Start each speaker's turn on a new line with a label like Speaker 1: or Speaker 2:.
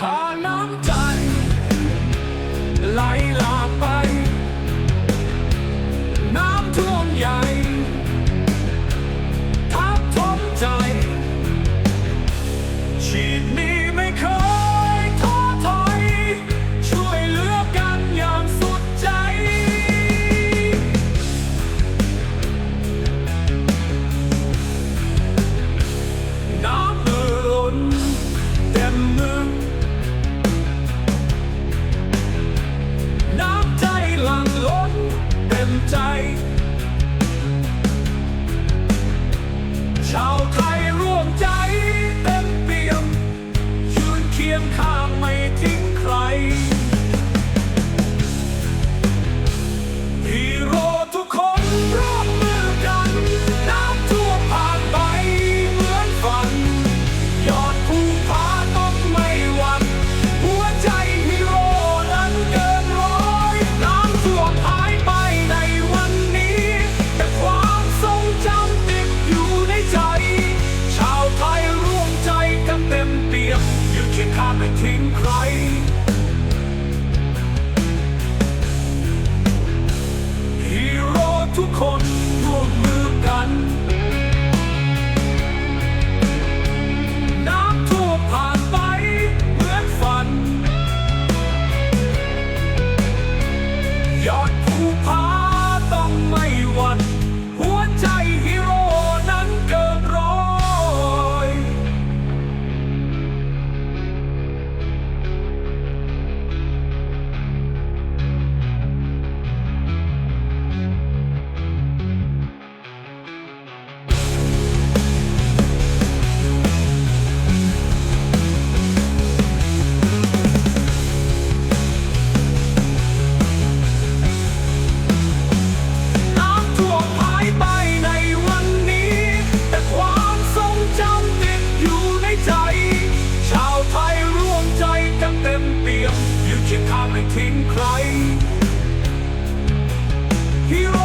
Speaker 1: ทางน้ำใจไหลหลากไป น้ำท่วมใหญ่ทับทมใจ ใจ ชาวไทยร่วมใจเต็มเปี่ยมยืนเคียงข้างไม่ทิ้งใคร ไม่ทิ้งใคร You.